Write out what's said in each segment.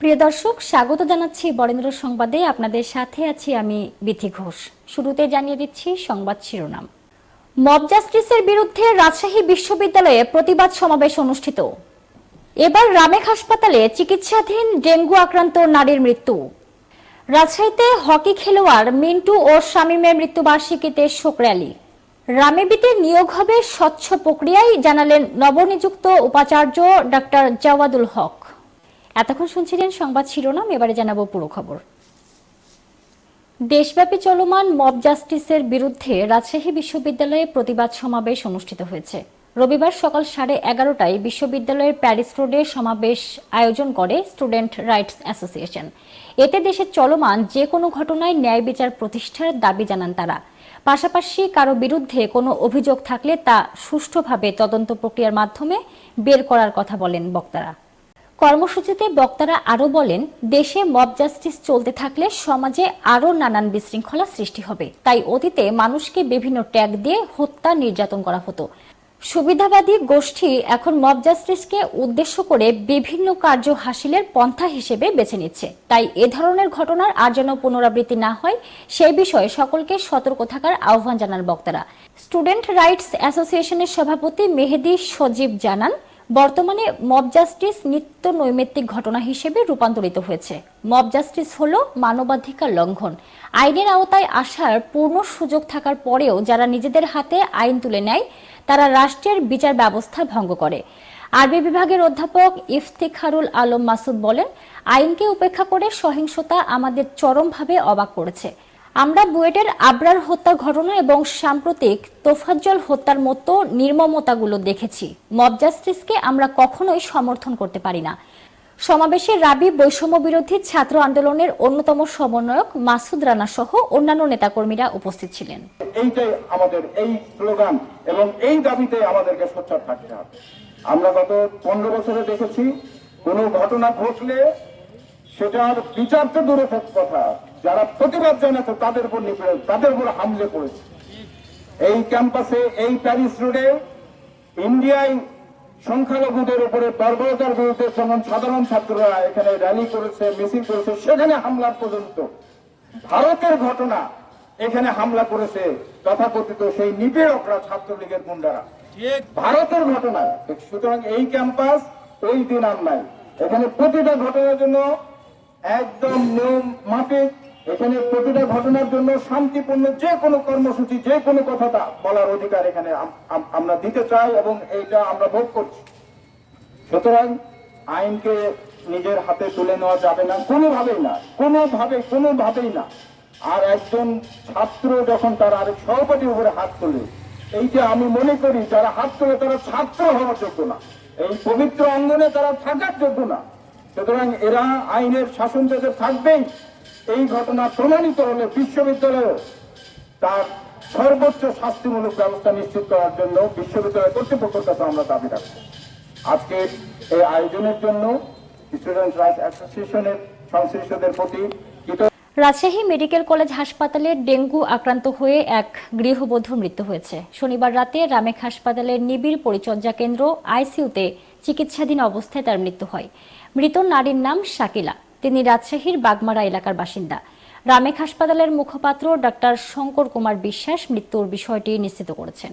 প্রিয় দর্শক, স্বাগত জানাচ্ছি বরেন্দ্র সংবাদে। আপনাদের সাথে আছি আমি বিথি ঘোষ। শুরুতে জানিয়ে দিচ্ছি সংবাদ শিরোনাম। মব জাস্টিসের বিরুদ্ধে রাজশাহী বিশ্ববিদ্যালয়ে প্রতিবাদ সমাবেশ অনুষ্ঠিত। এবার রামেক হাসপাতালে চিকিৎসাধীন ডেঙ্গু আক্রান্ত নারীর মৃত্যু। রাজশাহীতে হকি খেলোয়াড় মিন্টু ও শামীমের মৃত্যুবার্ষিকীতে শোক র্যালি। রামেবিতে নিয়োগ হবে স্বচ্ছ প্রক্রিয়ায় জানালেন নবনিযুক্ত উপাচার্য ডাক্তার জাওয়াদুল হক। এতক্ষণ শুনছিলেন সংবাদ শিরোনাম, এবারে জানাব পুরো খবর। দেশব্যাপী চলমান মব জাস্টিসের বিরুদ্ধে রাজশাহী বিশ্ববিদ্যালয়ে প্রতিবাদ সমাবেশ অনুষ্ঠিত হয়েছে। রবিবার সকাল সাড়ে এগারোটায় বিশ্ববিদ্যালয়ের প্যারিস রোডে সমাবেশ আয়োজন করে স্টুডেন্ট রাইটস অ্যাসোসিয়েশন। এতে দেশের চলমান যে কোনো ঘটনায় ন্যায় বিচার প্রতিষ্ঠার দাবি জানান তারা। পাশাপাশি কারও বিরুদ্ধে কোনো অভিযোগ থাকলে তা সুষ্ঠুভাবে তদন্ত প্রক্রিয়ার মাধ্যমে বের করার কথা বলেন বক্তারা। কর্মসূচিতে বক্তারা আরও বলেন, দেশে মব জাস্টিস চলতে থাকলে সমাজে আরও নানান বিশৃঙ্খলা সৃষ্টি হবে। তাই অতীতে মানুষকে বিভিন্ন ট্যাগ দিয়ে হত্যা নির্যাতন করা হতো। সুবিধাবাদী গোষ্ঠী এখন মব জাস্টিসকে উদ্দেশ্য করে বিভিন্ন কার্য হাসিলের পন্থা হিসেবে বেছে নিচ্ছে। তাই এ ধরনের ঘটনার আর যেন পুনরাবৃত্তি না হয়, সেই বিষয়ে সকলকে সতর্ক থাকার আহ্বান জানান বক্তারা। স্টুডেন্ট রাইটস অ্যাসোসিয়েশনের সভাপতি মেহেদি সজীব জানান বর্তমানে মব জাস্টিস নিত্য নৈমিত্তিক ঘটনা হিসেবে রূপান্তরিত হয়েছে। মব জাস্টিস হল মানবাধিকার লঙ্ঘন। আইনের আওতায় আসার পূর্ণ সুযোগ থাকার পরেও যারা নিজেদের হাতে আইন তুলে নেয়, তারা রাষ্ট্রের বিচার ব্যবস্থা ভঙ্গ করে। আরবি বিভাগের অধ্যাপক ইফতিখারুল আলম মাসুদ বলেন, আইনকে উপেক্ষা করে সহিংসতা আমাদের চরমভাবে অবাক করেছে। আমরা বুয়েটের আবরার হত্যা ঘটনা এবং সাম্প্রতিক তোফাজ্জল হত্যার মতো নির্মমতাগুলো দেখেছি। মব জাস্টিসকে আমরা কখনোই সমর্থন করতে পারি না। সমাবেশে রাবি বৈষম্য বিরোধী ছাত্র আন্দোলনের অন্যতম সমন্বয়ক মাসুদ রানা সহ অন্যান্য নেতাকর্মীরা উপস্থিত ছিলেন। এইটাই আমাদের এই স্লোগান এবং এই দাবিতে আমাদেরকে সোচ্চার থাকতে হবে। আমরা গত পনেরো বছরে দেখেছি, কোনো ঘটনা ঘটলে সেটার বিচার তো দূরে কথা। যারা প্রতিবাদ জানাতো তাদের উপর নিপীড়ন, তাদের উপর হামলে করেছে এই ক্যাম্পাসে, এই প্যারিস রোডে ইন্ডিয়ায় সংখ্যালঘুদের উপরে বর্বরতার বিরুদ্ধে যখন সাধারণ ছাত্ররা এখানে র্যালি করেছে, মিছিল করেছে, সেখানে হামলার পর্যন্ত। ভারতের ঘটনা এখানে হামলা করেছে তথাকথিত সেই নিপীড়করা ছাত্রলীগের গুন্ডারা। ভারতের ঘটনা সুতরাং এই ক্যাম্পাস ওই দিন আর নাই। এখানে প্রতিটা ঘটনার জন্য একদম নিয়ম মাফিক এখানে প্রতিটা ঘটনার জন্য শান্তিপূর্ণ যে কোনো কর্মসূচি, যে কোনো কথাটা বলার অধিকার এখানে আম- আম- আমরা দিতে চাই এবং এইটা আমরা ভোগ করছি। সুতরাং আইনকে নিজের হাতে তুলে নেওয়া যাবে না, কোনোভাবেই না, কোনোভাবে, কোনোভাবেই না। আর একজন ছাত্র যখন তার আরেক সহপাঠীর উপরে হাত তোলে, এইটা আমি মনে করি যারা হাত তোলে তারা ছাত্র হওয়ার যোগ্য না। এই পবিত্র অঙ্গনে তারা থাকার যোগ্য না। সুতরাং এরা আইনের শাসন যাদের থাকবেই। এই ঘটনা প্রমাণিত হলে বিশ্ববিদ্যালয়ে তার সর্বোচ্চ শাস্তিমূলক ব্যবস্থা নিশ্চিত করার জন্য বিশ্ববিদ্যালয় কর্তৃপক্ষের কাছে আমরা দাবি রাখব। আজকে এই আয়োজনের জন্য স্টুডেন্ট রাইটস অ্যাসোসিয়েশনের সংশ্লিষ্টদের প্রতি রাজশাহী মেডিকেল কলেজ হাসপাতালে ডেঙ্গু আক্রান্ত হয়ে এক গৃহবধূর মৃত্যু হয়েছে। শনিবার রাতে রামেক হাসপাতালের নিবিড় পরিচর্যা কেন্দ্র আইসিইউতে চিকিৎসাধীন অবস্থায় তার মৃত্যু হয়। মৃত নারীর নাম শাকিলা। তিনি রাজশাহীর বাগমারা এলাকার বাসিন্দা। রামেক হাসপাতালের মুখপাত্র ডাক্তার শঙ্কর কুমার বিশ্বাস মৃত্যুর বিষয়টি নিশ্চিত করেছেন।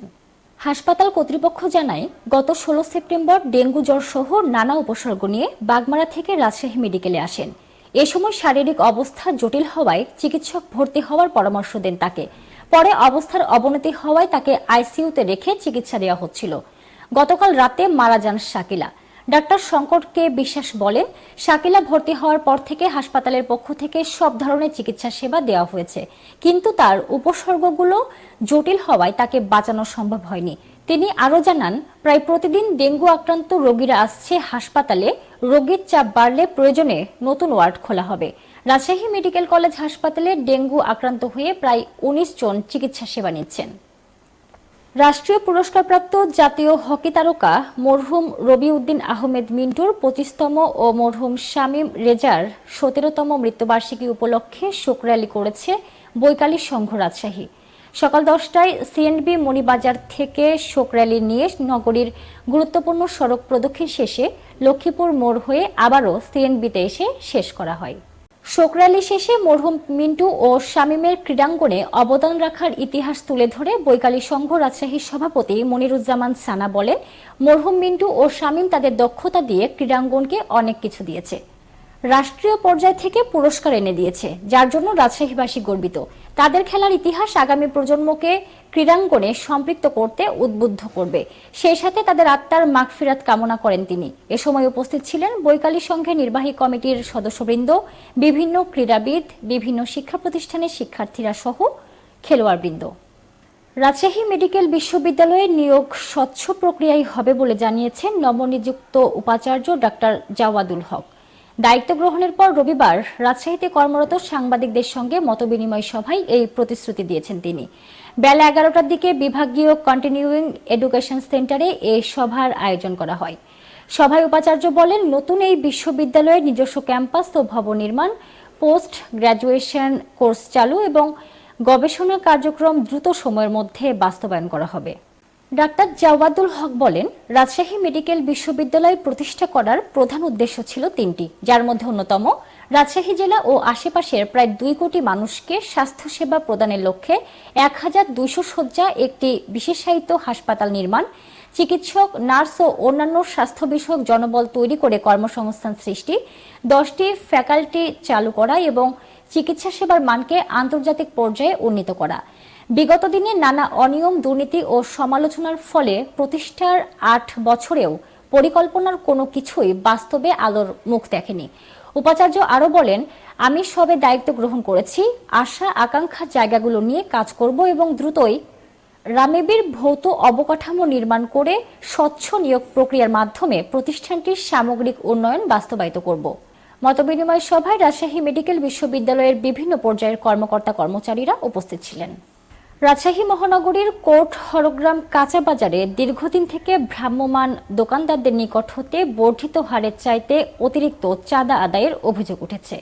হাসপাতাল কর্তৃপক্ষ জানায়, গত ষোলো সেপ্টেম্বর ডেঙ্গু জ্বর সহ নানা উপসর্গ নিয়ে বাগমারা থেকে রাজশাহী মেডিকেলে আসেন। এ সময় শারীরিক অবস্থা জটিল হওয়ায় চিকিৎসক ভর্তি হওয়ার পরামর্শ দেন তাকে। পরে অবস্থার অবনতি হওয়ায় তাকে আইসিইউতে রেখে চিকিৎসা দেওয়া হচ্ছিল। গতকাল রাতে মারা যান শাকিলা। ডাক্তার শঙ্করকে বিশ্বাস বলেন শাকিলা ভর্তি হওয়ার পর থেকে হাসপাতালের পক্ষ থেকে সব ধরনের চিকিৎসা সেবা দেওয়া হয়েছে। কিন্তু তার উপসর্গগুলো জটিল হওয়ায় তাকে বাঁচানো সম্ভব হয়নি। তিনি আরও জানান, প্রায় প্রতিদিন ডেঙ্গু আক্রান্ত রোগীরা আসছে হাসপাতালে, রোগীর চাপ বাড়লে প্রয়োজনে নতুন ওয়ার্ড খোলা হবে। রাজশাহী মেডিকেল কলেজ হাসপাতালে ডেঙ্গু আক্রান্ত হয়ে প্রায় উনিশ জন চিকিৎসা সেবা নিচ্ছেন। রাষ্ট্রীয় পুরস্কারপ্রাপ্ত জাতীয় হকি তারকা মরহুম রবিউদ্দিন আহমেদ মিন্টুর পঁচিশতম ও মরহুম শামীম রেজার সতেরোতম মৃত্যুবার্ষিকী উপলক্ষে শোক র্যালি করেছে বৈকালী সংঘ রাজশাহী। সকাল দশটায় সিএনবি মণিবাজার থেকে শোক র্যালি নিয়ে নগরীর গুরুত্বপূর্ণ সড়ক প্রদক্ষিণ শেষে লক্ষ্মীপুর মোড় হয়ে আবারও সিএনবিতে এসে শেষ করা হয়। শোক র্যালি শেষে মরহুম মিন্টু ও শামীমের ক্রীড়াঙ্গনে অবদান রাখার ইতিহাস তুলে ধরে বৈকালী সংঘ রাজশাহীর সভাপতি মনিরুজ্জামান সানা বলেন, মরহুম মিন্টু ও শামীম তাদের দক্ষতা দিয়ে ক্রীড়াঙ্গনকে অনেক কিছু দিয়েছে। রাষ্ট্রীয় পর্যায় থেকে পুরস্কার এনে দিয়েছে, যার জন্য রাজশাহীবাসী গর্বিত। তাদের খেলার ইতিহাস আগামী প্রজন্মকে ক্রীড়াঙ্গনে সম্পৃক্ত করতে উদ্বুদ্ধ করবে। সেই সাথে তাদের আত্মার মাগফিরাত কামনা করেন তিনি। এ সময় উপস্থিত ছিলেন বৈকালী সংঘের নির্বাহী কমিটির সদস্যবৃন্দ, বিভিন্ন ক্রীড়াবিদ, বিভিন্ন শিক্ষা প্রতিষ্ঠানের শিক্ষার্থীরা সহ খেলোয়াড়বৃন্দ। রাজশাহী মেডিকেল বিশ্ববিদ্যালয়ে নিয়োগ স্বচ্ছ প্রক্রিয়ায় হবে বলে জানিয়েছেন নবনিযুক্ত উপাচার্য ডাক্তার জাওয়াদুল হক। দায়িত্ব গ্রহণের পর রবিবার রাজশাহীতে কর্মরত সাংবাদিকদের সঙ্গে মতবিনিময় সভায় এই প্রতিশ্রুতি দিয়েছেন তিনি। বেলা এগারোটার দিকে বিভাগীয় কন্টিনিউইং এডুকেশন সেন্টারে এই সভার আয়োজন করা হয়। সভায় উপাচার্য বলেন, নতুন এই বিশ্ববিদ্যালয়ের নিজস্ব ক্যাম্পাস ও ভবন নির্মাণ, পোস্ট গ্র্যাজুয়েশন কোর্স চালু এবং গবেষণা কার্যক্রম দ্রুত সময়ের মধ্যে বাস্তবায়ন করা হবে। ডাক্তার জাওয়াদুল হক বলেন, রাজশাহী মেডিকেল বিশ্ববিদ্যালয় প্রতিষ্ঠা করার প্রধান উদ্দেশ্য ছিল তিনটি, যার মধ্যে অন্যতম, রাজশাহী জেলা ও আশেপাশের প্রায় দুই কোটি মানুষকে স্বাস্থ্যসেবা প্রদানের লক্ষ্যে এক হাজার দুইশো শয্যা একটি বিশেষায়িত হাসপাতাল নির্মাণ, চিকিৎসক, নার্স ও অন্যান্য স্বাস্থ্য বিষয়ক জনবল তৈরি করে কর্মসংস্থান সৃষ্টি, দশটি ফ্যাকাল্টি চালু করা এবং চিকিৎসা সেবার মানকে আন্তর্জাতিক পর্যায়ে উন্নীত করা। বিগত দিনে নানা অনিয়ম, দুর্নীতি ও সমালোচনার ফলে প্রতিষ্ঠার আট বছরেও পরিকল্পনার কোনো কিছুই বাস্তবে আলোর মুখ দেখেনি। উপাচার্য আরও বলেন, আমি সবে দায়িত্ব গ্রহণ করেছি। আশা আকাঙ্ক্ষার জায়গাগুলো নিয়ে কাজ করব এবং দ্রুতই রামেবির ভৌত অবকাঠামো নির্মাণ করে স্বচ্ছ নিয়োগ প্রক্রিয়ার মাধ্যমে প্রতিষ্ঠানটির সামগ্রিক উন্নয়ন বাস্তবায়িত করব। মতবিনিময় সভায় রাজশাহী মেডিকেল বিশ্ববিদ্যালয়ের বিভিন্ন পর্যায়ের কর্মকর্তা কর্মচারীরা উপস্থিত ছিলেন। রাজশাহী মহানগরীর কোর্ট হরগ্রাম কাঁচা বাজারে দীর্ঘদিন থেকে ভ্রাম্যমাণ দোকানদারদের নিকট হতে বর্ধিত হারের চাইতে অতিরিক্ত চাঁদা আদায়ের অভিযোগ উঠেছে।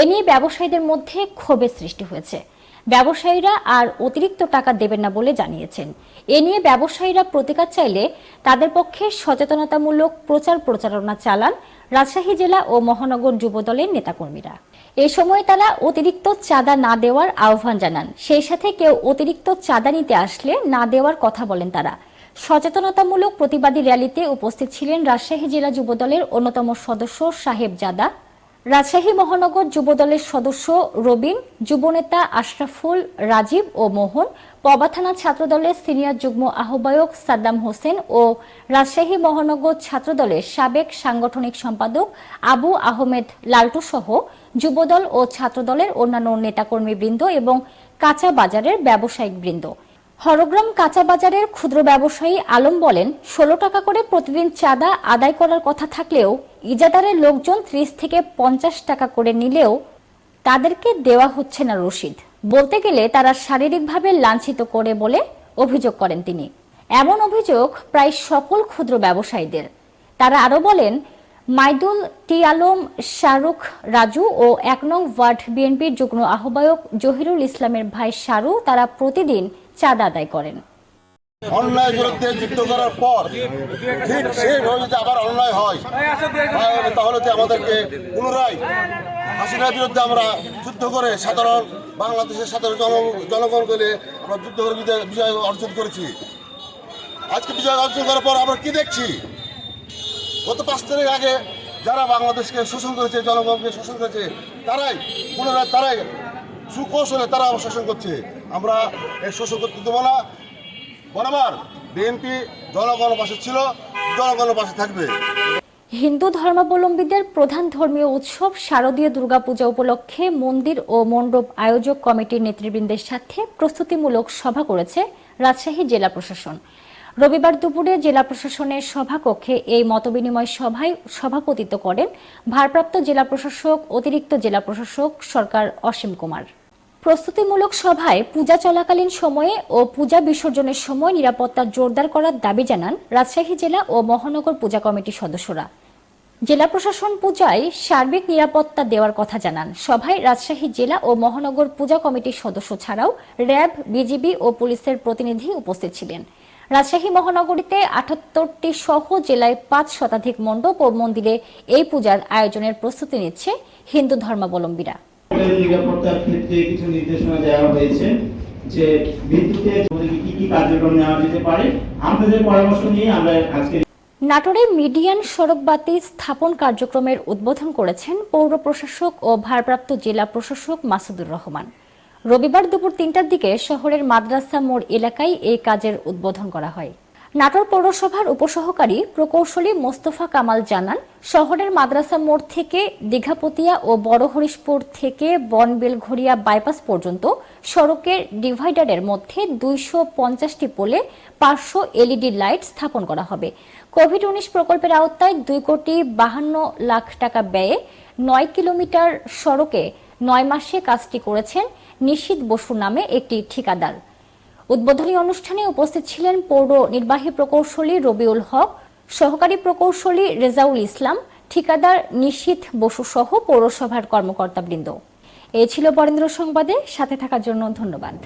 এ নিয়ে ব্যবসায়ীদের মধ্যে ক্ষোভের সৃষ্টি হয়েছে। ব্যবসায়ীরা আর অতিরিক্ত টাকা দেবেন না বলে জানিয়েছেন। এ নিয়ে ব্যবসায়ীরা প্রতিকার চাইলে তাদের পক্ষে সচেতনতামূলক প্রচার প্রচারণা চালান রাজশাহী জেলা ও মহানগর যুবদলের নেতাকর্মীরা। এ সময় তারা অতিরিক্ত চাঁদা না দেওয়ার আহ্বান জানান। সেই সাথে কেউ অতিরিক্ত চাঁদা নিতে আসলে না দেওয়ার কথা বলেন তারা। সচেতনতামূলক প্রতিবাদী র্যালিতে উপস্থিত ছিলেন রাজশাহী জেলা যুবদলের অন্যতম সদস্য সাহেব জাদা রাজশাহী মহানগর যুবদলের সদস্য রবিন, যুবনেতা আশরাফুল, রাজীব ও মোহন, পবা থানা ছাত্রদলের সিনিয়র যুগ্ম আহ্বায়ক সাদ্দাম হোসেন ও রাজশাহী মহানগর ছাত্রদলের সাবেক সাংগঠনিক সম্পাদক আবু আহমেদ লালটু সহ যুবদল ও ছাত্রদলের অন্যান্য নেতাকর্মীবৃন্দ এবং কাঁচা বাজারের ব্যবসায়িক বৃন্দ হরগ্রাম কাঁচা বাজারের ক্ষুদ্র ব্যবসায়ী আলম বলেন, ষোলো টাকা করে প্রতিদিন চাঁদা আদায় করার কথা থাকলেও ইজাদারের লোকজন ত্রিশ থেকে পঞ্চাশ টাকা করে নিলেও তাদেরকে দেওয়া হচ্ছে না রসিদ। বলতে গেলে তারা শারীরিকভাবে লাঞ্ছিত করে বলে অভিযোগ করেন তিনি। এমন অভিযোগ প্রায় সকল ক্ষুদ্র ব্যবসায়ীদের। তারা আরও বলেন, মাইদুল, টি আলম, শাহরুখ, রাজু ও এক নং ওয়ার্ড বিএনপির যুগ্ম আহ্বায়ক জহিরুল ইসলামের ভাই শাহরু তারা প্রতিদিন চাঁদা আদায় করেন। অন্যায় বিরুদ্ধে যুদ্ধ করার পর ঠিক সেই যদি আবার অন্যায় হয়, তাহলে- তো আমাদেরকে পুনরায় হাসিনার বিরুদ্ধে আমরা যুদ্ধ করে সাধারণ বাংলাদেশের সাধারণ জনগণ নিয়ে আমরা যুদ্ধ করে বিজয় অর্জন করেছি। আজকে বিজয় অর্জন করার পর আমরা কি দেখছি? গত পাঁচ তারিখ আগে যারা বাংলাদেশকে শোষণ করেছে, জনগণকে শোষণ করেছে, তারাই পুনরায় তারাই সুকৌশলে তারা শোষণ করছে। আমরা এই শোষণ করতে দেবো না। বরাবর বিএনপি জনগণের পাশে ছিল, জনগণের পাশে থাকবে। হিন্দু ধর্মাবলম্বীদের প্রধান ধর্মীয় উৎসব শারদীয় দুর্গাপূজা উপলক্ষে মন্দির ও মণ্ডপ আয়োজক কমিটির নেতৃবৃন্দের সাথে প্রস্তুতিমূলক সভা করেছে রাজশাহী জেলা প্রশাসন। রবিবার দুপুরে জেলা প্রশাসনের সভাকক্ষে এই মতবিনিময় সভায় সভাপতিত্ব করেন ভারপ্রাপ্ত জেলা প্রশাসক, অতিরিক্ত জেলা প্রশাসক সরকার অসীম কুমার। প্রস্তুতিমূলক সভায় পূজা চলাকালীন সময়ে ও পূজা বিসর্জনের সময় নিরাপত্তা জোরদার করার দাবি জানান রাজশাহী জেলা ও মহানগর পূজা কমিটির সদস্যরা। জেলা প্রশাসন পূজায় সার্বিক নিরাপত্তা দেওয়ার কথা জানান। সভায় রাজশাহী জেলা ও মহানগর পূজা কমিটির সদস্য ছাড়াও র্যাব, বিজিবি ও পুলিশের প্রতিনিধি উপস্থিত ছিলেন। রাজশাহী মহানগরীতে আটাত্তরটি সহ জেলায় পাঁচ শতাধিক মণ্ডপ ও মন্দিরে এই পূজার আয়োজনের প্রস্তুতি নিচ্ছে হিন্দু ধর্মাবলম্বীরা। নাটোরে মিডিয়ান সড়ক বাতি স্থাপন কার্যক্রমের উদ্বোধন করেছেন পৌর প্রশাসক ও ভারপ্রাপ্ত জেলা প্রশাসক মাসুদুর রহমান। রবিবার দুপুর তিনটার দিকে শহরের মাদ্রাসা মোড় এলাকায় এই কাজের উদ্বোধন করা হয়। নাটোর পৌরসভার উপসহকারী প্রকৌশলী মোস্তফা কামাল জানান, শহরের মাদ্রাসা মোড় থেকে দীঘাপতিয়া ও বড় হরিশপুর থেকে বনবেলঘড়িয়া বাইপাস পর্যন্ত সড়কের ডিভাইডারের মধ্যে দুইশো পঞ্চাশটি পোলে পাঁচশো এলইডি লাইট স্থাপন করা হবে। কোভিড উনিশ প্রকল্পের আওতায় দুই কোটি বাহান্ন লাখ টাকা ব্যয়ে নয় কিলোমিটার সড়কে নয় মাসে কাজটি করেছেন নিশীত বসু নামে একটি ঠিকাদার। উদ্বোধনী অনুষ্ঠানে উপস্থিত ছিলেন পৌর নির্বাহী প্রকৌশলী রবিউল হক, সহকারী প্রকৌশলী রেজাউল ইসলাম, ঠিকাদার নিশীথ বসু সহ পৌরসভার কর্মকর্তাবৃন্দ। এ ছিল বরেন্দ্র সংবাদে, সাথে থাকার জন্য ধন্যবাদ।